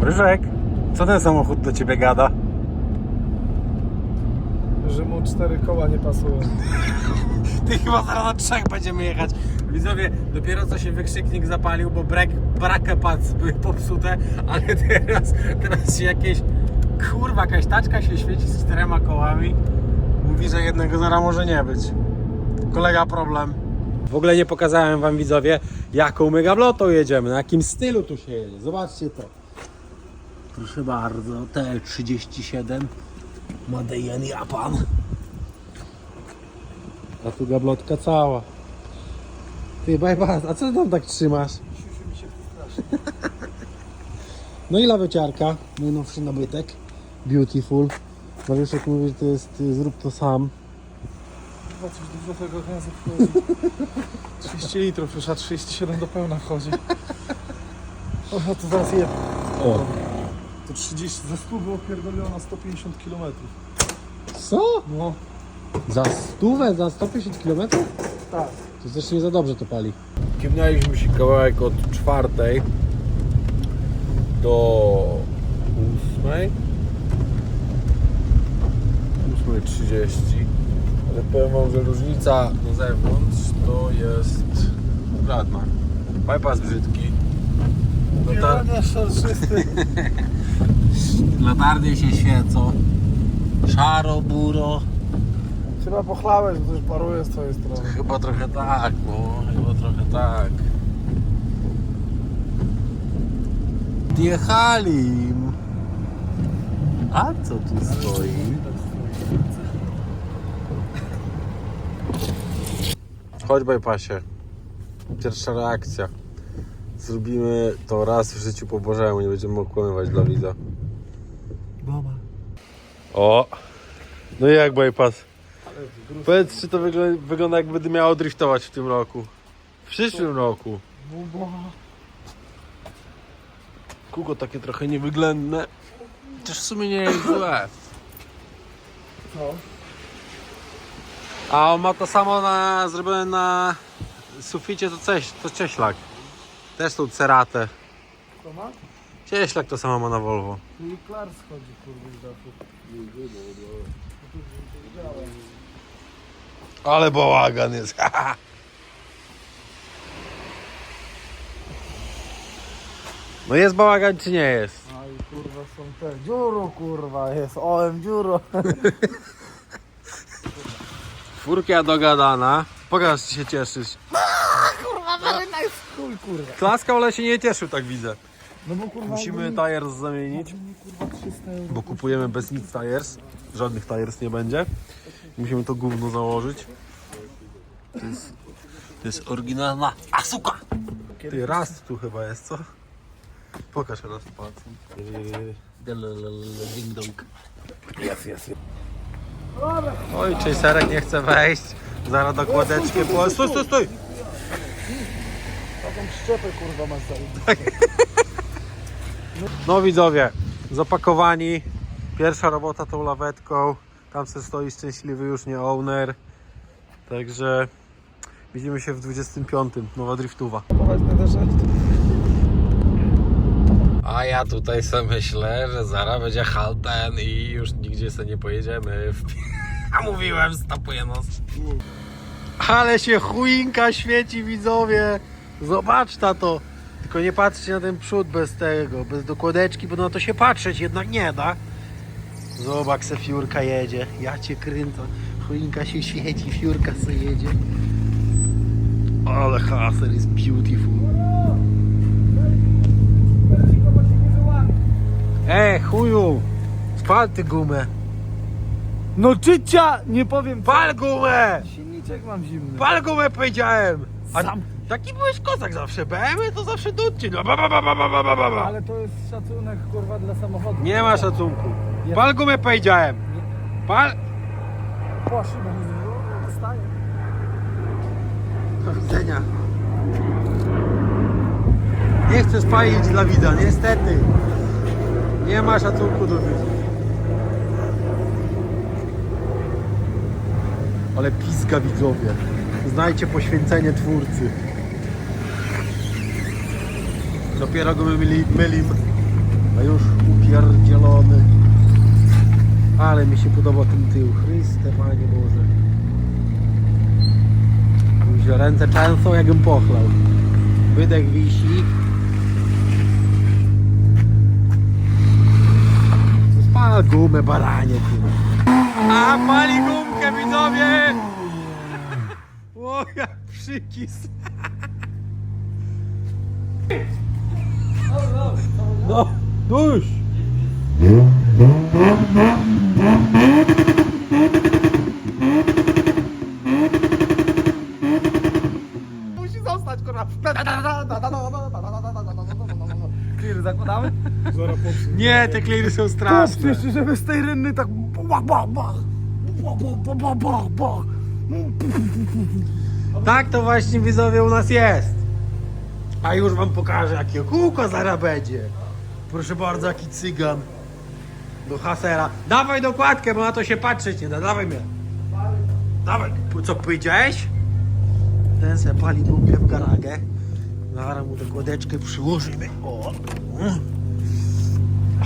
Ryżek, co ten samochód do ciebie gada? Że mu cztery koła nie pasują. Ty chyba zaraz na trzech będziemy jechać. Widzowie, dopiero co się wykrzyknik zapalił, bo brek, brakę pac były popsute, ale teraz, teraz się jakieś, kurwa, jakaś taczka się świeci z czterema kołami. Mówi, że jednego zaraz może nie być. Kolega problem. W ogóle nie pokazałem wam widzowie, jaką my gablotą jedziemy, na jakim stylu tu się jedzie. Zobaczcie to. Proszę bardzo, TL37 Made in Japan. A tu gablotka cała. Ty, bypass, a co tam tak trzymasz? No i laweciarka, najnowszy nabytek. Beautiful. Mariuszek mówi, że to jest zrób to sam. Chyba coś dużo tego gazu wchodzi. 30 litrów już, a 37 do pełna wchodzi. O, to zaraz je. O. To 30, ze 100 było pierdolona 150 km. Co? No, Za stówę, za 150 km? tak. To też nie za dobrze to pali. Kiwnęliśmy się kawałek od czwartej do ósmej. 8.30. Ale powiem wam, że różnica na zewnątrz to jest żadna. Bypass brzydki. Kierowanie szarczysty. latarnie się świecą. Szaro, buro. Chyba pochlałeś, bo coś paruje z twojej strony. Chyba trochę tak, no, chyba trochę tak. Wjechali im. A co tu stoi? Chodź bypassie. Pierwsza reakcja. Zrobimy to raz w życiu po Bożemu, nie będziemy okłamywać dla widza. Mama. O! No i jak bypass? Powiedz, czy to wygląda, wygląda jak będę miało driftować w tym roku. W przyszłym roku. Kuko takie trochę niewyględne. Też w sumie nie jest złe. Co? A on ma to samo na, zrobione na suficie, to, ceś, to cieślak. Też tą ceratę. To ma? Cieślak to samo ma na Volvo. Tu i klar schodzi kurwa z dachu. Ale bałagan jest. No jest bałagan czy nie jest? A i kurwa są te. Dziuro kurwa jest. OM dziuro. Furkia dogadana. Pokaż, czy się cieszysz. kurwa, marynarz chuj kurwa. Klaskał, ale się nie cieszył, tak widzę. No bo kurwa. Musimy tires zamienić, jakby mi, kurwa 300 euro. bo kupujemy bez nic tires. Żadnych tires nie będzie. Musimy to gówno założyć. To jest, to jest oryginalna asuka. Ty raz tu chyba jest, co? Pokaż raz palcem. Ding dong. Jest, jest. Oj, Chaserek nie chce wejść. Zaraz do kładeczki. Stój, stój, stój! Taką szczepę kurwa masz za No widzowie, zapakowani. Pierwsza robota tą lawetką. Tam se stoi szczęśliwy już nie owner. Także widzimy się w 25. Nowa też. A ja tutaj sobie myślę, że zaraz będzie halten i już nigdzie sobie nie pojedziemy. A mówiłem, stopuje nos. Ale się chuinka świeci widzowie. Zobacz to. Tylko nie patrzcie na ten przód bez tego, bez dokładeczki, bo na to się patrzeć jednak nie da. Zobacz, se fiurka jedzie. Ja cię kręcę. Choinka się świeci, fiurka se jedzie. Ale haser is beautiful. Ej, chuju! Spal ty gumę! No czycia! Nie powiem. Pal gumę! Silniczek mam zimny. Pal gumę powiedziałem! A Sam. Taki byłeś kozak zawsze, BMW to zawsze do. No, ba, ba, ba, ba, ba, ba, ba, ba. Ale to jest szacunek kurwa dla samochodu. Nie ma szacunku. Ja- Pal gumę powiedziałem. Pal... Płaszy, bo nie zrobił, dostaje. Do widzenia. Nie chcę spalić dla widza, niestety. Nie ma szacunku do widza. Ale pizga widzowie. Znajcie poświęcenie twórcy. Dopiero go myli. A już upierdzielony. Ale mi się podoba ten tył. Chryste, Panie Boże. Mi się ręce często jakbym pochlał. Wydech wisi. Spal gumę, baranie, kurwa. A, pali gumkę, widzowie! O, jak przykis. No, duś! Musi zostać, kurwa. Zakładamy? Zaraz. Nie, te kliry są straszne. Jeszcze, żeby z tej rynny tak... Bach, bach, bach. Bach, bach, bach, bach. Tak to właśnie widzowie u nas jest. A już wam pokażę jakie kółko zaraz będzie. Proszę bardzo, jaki cygan. Do hasera. Dawaj dokładkę, bo na to się patrzeć nie da. Dawaj mnie. Dawaj. Co powiedziałeś? Ten se pali gumkę w garagę. Zaraz mu dokładeczkę przyłożymy. O.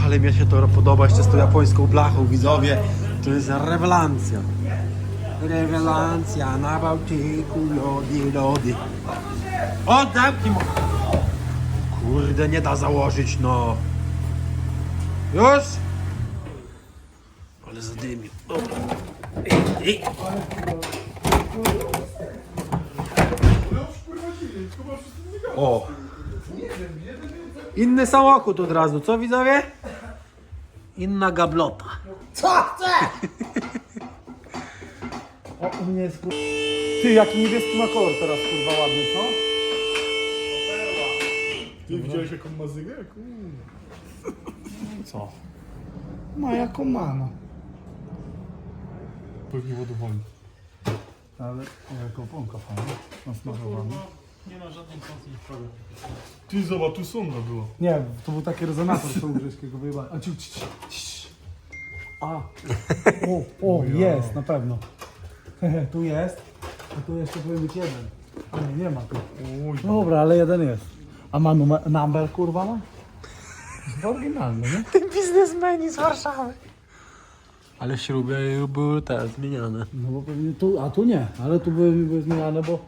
Ale mi się to podoba jeszcze z tą japońską blachą, widzowie. To jest rewelacja. Rewelacja na Bałtyku, lody, lody. O, zamknij. Kurde, nie da założyć, no. Już? Ale zadymił. Dobra. Ej, ej. O. Inny samochód od razu, co widzowie? Inna gablota. O, u mnie jest kur... Ty, jaki niebieski ma kolor teraz, kurwa, ładny, co? Ty widziałeś jaką ma zygę? Kurwa. Co? Ma jaką ma, no. Pewnie wodowali. Ale jako pąka fajna, nasmarowana. Ty zobacz, tu sonda była. Nie, to był taki rezonator, co u Grześkiego wyjebał. A ciu, ciu, ciu. A, o, o, jest, na pewno. Hehe, tu jest, a tu jeszcze powinien być jeden. A nie, nie ma tu. Dobra, ale jeden jest. A ma numer, number, kurwa, ma? Jest oryginalny, nie? Ten biznesmeni z Warszawy. Ale śruby były te zmieniane. No bo pewnie tu, a tu nie, ale tu były, były zmieniane, bo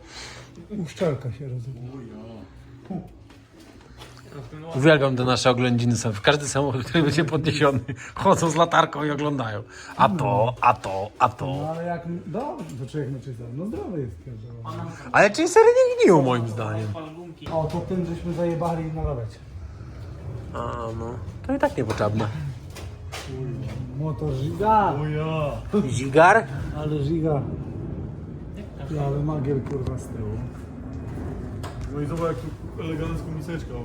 uszczelka się rozumie. Uwielbiam te nasze oględziny są. W każdy samochód, który będzie podniesiony, chodzą z latarką i oglądają. A to, a to, a No to. ale jak, dobrze, to człowiek no zdrowy jest pierwszy. Ale Chasery nie gniją moim zdaniem. O, to tym żeśmy zajebali na lawecie. A no, to i tak niepotrzebne. Motor ja. Zigar? ale Giga. Ty, ale magiel kurwa z tyłu. No i zobacz jak tu elegancko miseczka. O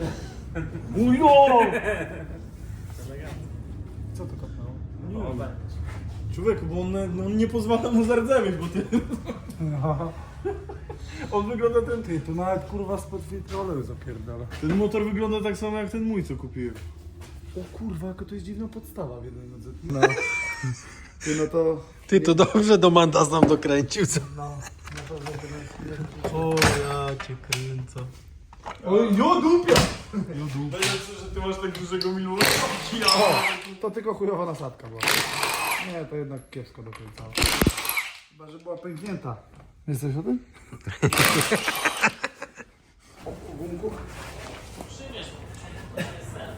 ja. Mój no! Co to kopnęło? Nie wiem. Człowieku, bo on, no, on nie pozwala mu zardzewieć, bo ty... Aha. On wygląda ten... Ty, tu nawet kurwa spod oleju zapierdala. Ten motor wygląda tak samo jak ten mój, co kupiłem. O kurwa, jaka to jest dziwna podstawa w jednej nodze. No. Ty, no to... Ty to dobrze do Mandas nam dokręcił, co? No, O, ja cię kręcę. Oj, jo dupia! Jo dupia. Najlepsze, że ty masz tak dużego. O, to tylko chujowa nasadka była. Nie, to jednak kiepsko dokręcała. Chyba, że była pęknięta. Jesteś o tym?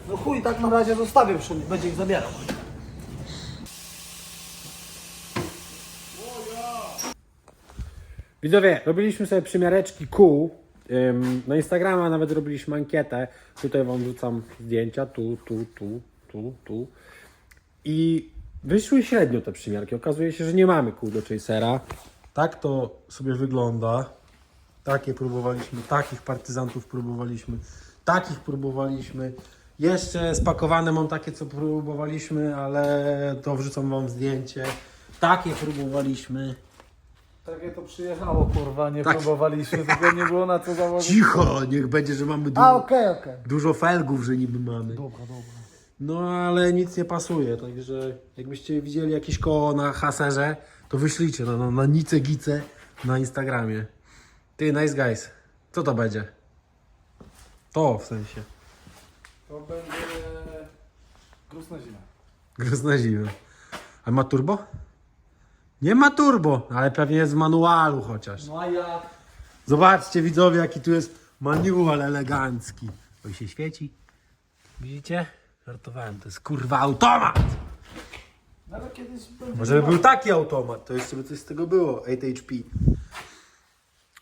No chuj, tak na razie zostawię, przy- będzie ich zabierał. Widzowie, robiliśmy sobie przymiareczki kół. Na Instagrama nawet robiliśmy ankietę. Tutaj wam wrzucam zdjęcia. Tu, tu, tu, tu, tu. I wyszły średnio te przymiarki. Okazuje się, że nie mamy kół do Chasera. Tak to sobie wygląda. Takie próbowaliśmy, takich partyzantów próbowaliśmy, takich próbowaliśmy. Jeszcze spakowane mam takie, co próbowaliśmy, ale to wrzucam wam zdjęcie. Takie próbowaliśmy. Takie to przyjechało, kurwa, nie Tak. próbowaliśmy, tylko nie było na co założyć. Cicho, niech będzie, że mamy A, okej, okej. dużo felgów, że niby mamy. Dobra, dobra. No ale nic nie pasuje, także jakbyście widzieli jakieś koło na haserze, to wyślijcie na, na, na Nice Gice na Instagramie. Ty, nice guys, co to będzie? To w sensie. To będzie gruz na zimę. Gruz na zimę. A ma turbo? Nie ma turbo, ale pewnie jest w manualu chociaż. No a ja... Zobaczcie widzowie, jaki tu jest manual elegancki. Oj się świeci. Widzicie? Żartowałem, to jest kurwa automat! Ale kiedyś będzie... Może by był taki automat, to jeszcze by coś z tego było. 8 HP.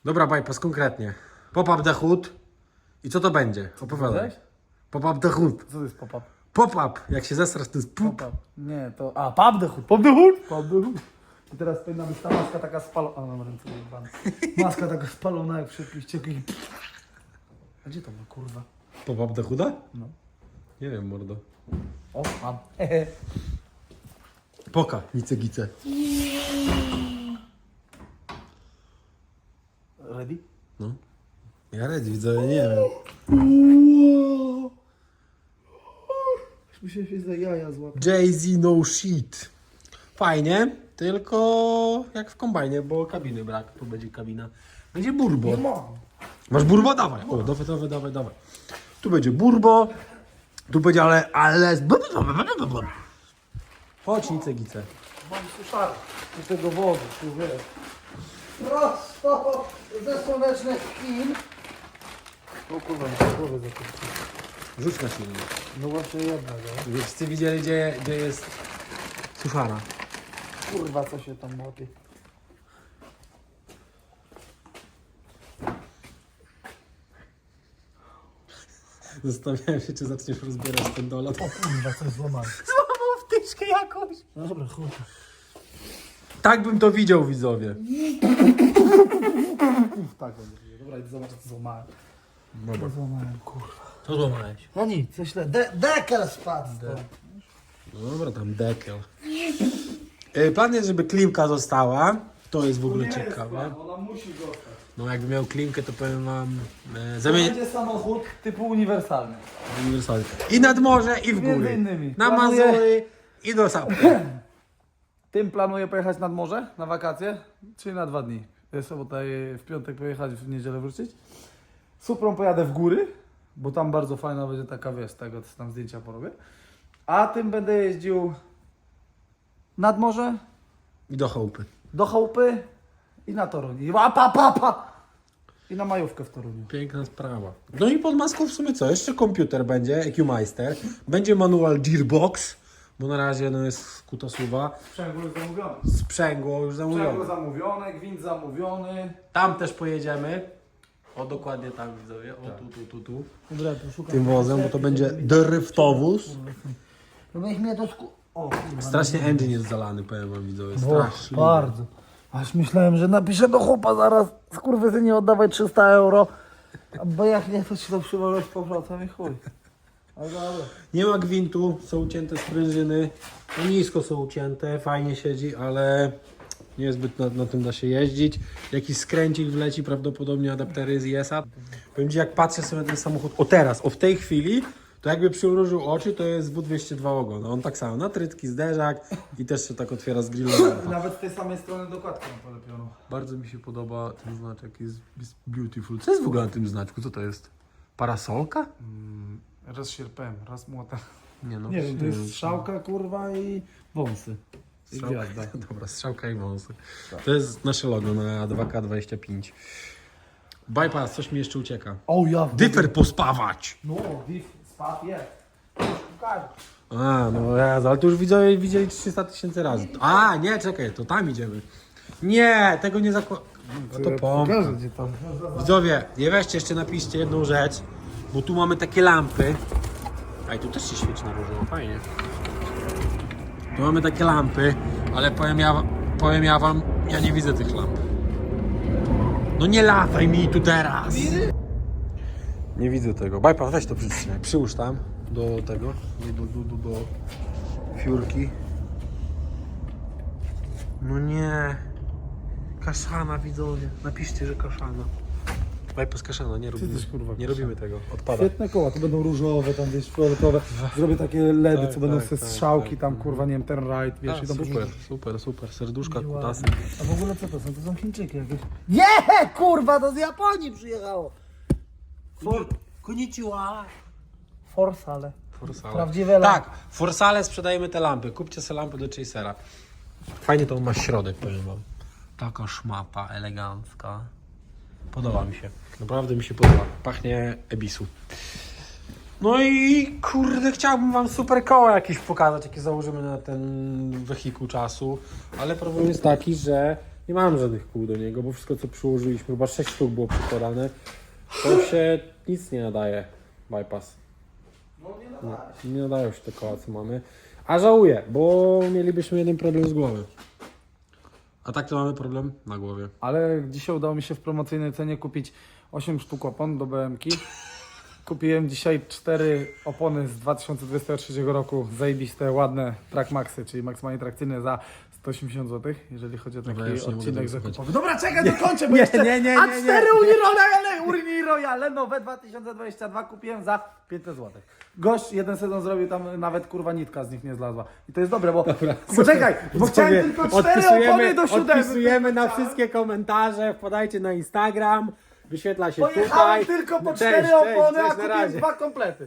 Dobra, bypass konkretnie. Pop-up the hood. I co to będzie? Opowiadaj. powiedziałeś? Pop-up the hood. Co to jest pop-up? Pop-up, jak się zesrasz, to jest pup. Pop-up. Nie, to... A, pop the hood. Pop the hood? Pop the hood. I teraz powinna być ta maska taka spalona. A, mam ręce jebane. Maska taka spalona jak piścieku i... A gdzie to ma, kurwa? Pop-up the hooda? No. Nie wiem, mordo. O, mam. Poka, nice gice. Ready? No. Ja ready, widzę, nie wiem. Mi się za jaja złapał. Jay-Z no shit. Fajnie, tylko jak w kombajnie, bo kabiny brak. Tu będzie kabina. Będzie burbo. mam. Masz burbo? Dawaj. O, dawaj, dawaj, dawaj, dawaj. Tu będzie burbo. Tu będzie ale... ale... Chodź, nice gice. Mam suszarkę. Do tego wody, tu wiesz. Prosto ze słonecznych Chin. O kurwa, mi się głowę zakurczyło. Rzuć na silnik. No właśnie jedna, no. Wszyscy widzieli, gdzie, gdzie jest suszara. Kurwa, co się tam łapie. Zastanawiałem się, czy zaczniesz rozbierać ten dolot. Kurwa, coś złamałem. Złamał wtyczkę jakąś. No dobra, chuj. Tak bym to widział, widzowie. Tak będzie. Dobra, idę zobaczyć, co złamałem. Dobra. Co złamałem, kurwa. Co złamałeś? No nic, coś źle. De dekel spadł stąd. Dobra, tam dekel. Y, Plan jest, żeby klimka została. To jest w ogóle ciekawe. Ona musi zostać. No jakby miał klimkę, to powiem wam... E, zamienię... będzie samochód typu uniwersalny. Uniwersalny. I nad morze, i w Między góry. innymi. Na Planuję- Mazury i do Sapka. Tym planuję pojechać nad morze na wakacje, czyli na dwa dni. W sobotę w piątek pojechać, w niedzielę wrócić. Suprą pojadę w góry, bo tam bardzo fajna będzie taka, wiesz, tego co tam zdjęcia porobię. A tym będę jeździł nad morze, I do chałupy. do Chałupy i na Toruń. I pa, pa, pa, pa. I na majówkę w Toruniu. Piękna sprawa. No i pod maską w sumie co? Jeszcze komputer będzie, EQ-Meister. Będzie manual Gearbox, bo na razie no jest kutasuwa. Sprzęgło już zamówione. Sprzęgło już Sprzęgło zamówione. zamówione, gwint zamówiony. Tam też pojedziemy. O, dokładnie tam widzowie. O, tu, tu, tu, tu. Dobra, szukam. Tym wozem, bo to będzie dryftowóz. No niech mnie to sku... O, kurwa. Strasznie engine jest zalany, powiem wam widzowie. O, Strasznie. bardzo. Aż myślałem, że napiszę do chłopa zaraz, nie oddawaj 300 euro. Bo jak nie, to ci to przywolę z powrotem i chuj. Ale dobra. Nie ma gwintu, są ucięte sprężyny. No nisko są ucięte, fajnie siedzi, ale niezbyt na, na tym da się jeździć. Jakiś skręcik wleci, prawdopodobnie adaptery z ISA. Powiem Ci, jak patrzę sobie na ten samochód, o teraz, o w tej chwili, to jakby przymrużył oczy, to jest W202 ogon. On tak samo, natrytki, zderzak i też się tak otwiera z grillem. Nawet z tej samej strony dokładkę mam polepioną. Bardzo mi się podoba ten znaczek, jest, jest beautiful. Co jest w ogóle na tym znaczku? Co to jest? Parasolka? Raz sierpem, raz młotem. Nie no. Nie wiem, to jest strzałka, kurwa i wąsy. I Strzałka. gwiazda. Dobra, strzałka i wąsy. To jest nasze logo na 2K25. Bypass, coś mi jeszcze ucieka. O ja. Dyfer pospawać! No, div, A, no Jezu, ale to już widzieli, widzieli 300 tysięcy razy. A, nie, czekaj, to tam idziemy. Nie, tego nie zakładam. No to pompa. Pokażę gdzie tam. Widzowie, nie weźcie jeszcze napiszcie jedną rzecz, bo tu mamy takie lampy. A i tu też się świeci na różowo, fajnie. Tu mamy takie lampy, ale powiem ja, powiem ja wam, ja nie widzę tych lamp. No nie lataj mi tu teraz! Nie widzę tego. Bypass, weź to przytrzymaj. Przyłóż tam do tego, do, do, do, do, fiurki. No nie. Kaszana widzowie. Napiszcie, że kaszana. Bypass kaszana, nie robimy. też, kurwa, nie robimy tego. Odpada. Świetne koła, to będą różowe, tam wiesz, fioletowe. Zrobię takie LEDy, Tak, co będą tak, te tak, strzałki, tak. tam kurwa, nie wiem, ten right, wiesz, i tam super, super, super. Serduszka, Ładnie. kutasy. A w ogóle co to są? To są Chińczyki jakieś. Nie, kurwa, to z Japonii przyjechało. Konnichiwa. Forsale. Forsale. Prawdziwe lampy. Tak, w Forsale sprzedajemy te lampy. Kupcie sobie lampy do Chasera. Fajnie to ma środek, powiem wam. Taka szmata elegancka. Podoba mi się. Naprawdę mi się podoba. Pachnie Ebisu. No i kurde, chciałbym wam super koło jakieś pokazać, jakie założymy na ten wehikuł czasu. Ale problem jest taki, że nie mam żadnych kół do niego, bo wszystko co przyłożyliśmy, chyba 6 sztuk było przykładane, to się nic nie nadaje. Bypass. Nie, nie nadają się te koła, co mamy. A żałuję, bo mielibyśmy jeden problem z głowy. A tak to mamy problem na głowie. Ale dzisiaj udało mi się w promocyjnej cenie kupić 8 sztuk opon do BMK. Kupiłem dzisiaj 4 opony z 2023 roku, zajebiste, ładne Trackmaxy, czyli maksymalnie trakcyjne za 180 zł, jeżeli chodzi o taki Dobra, już nie mogę odcinek tego słuchać. zakupowy. Dobra, czekaj, dokończę, bo nie, jeszcze... nie, nie, A nie, nie. 4 Uniroyale, Uniroyale nowe 2022 kupiłem za 500 zł. Gość jeden sezon zrobił tam, nawet kurwa nitka z nich nie zlazła. I to jest dobre, bo... Poczekaj, bo chciałem tylko 4 opony do siódemki. Odpisujemy na wszystkie komentarze, wpadajcie na Instagram, wyświetla się Pojechałem tutaj. tylko po Cześć, cztery cześć, opony, cześć, a na kupiłem razie. dwa komplety.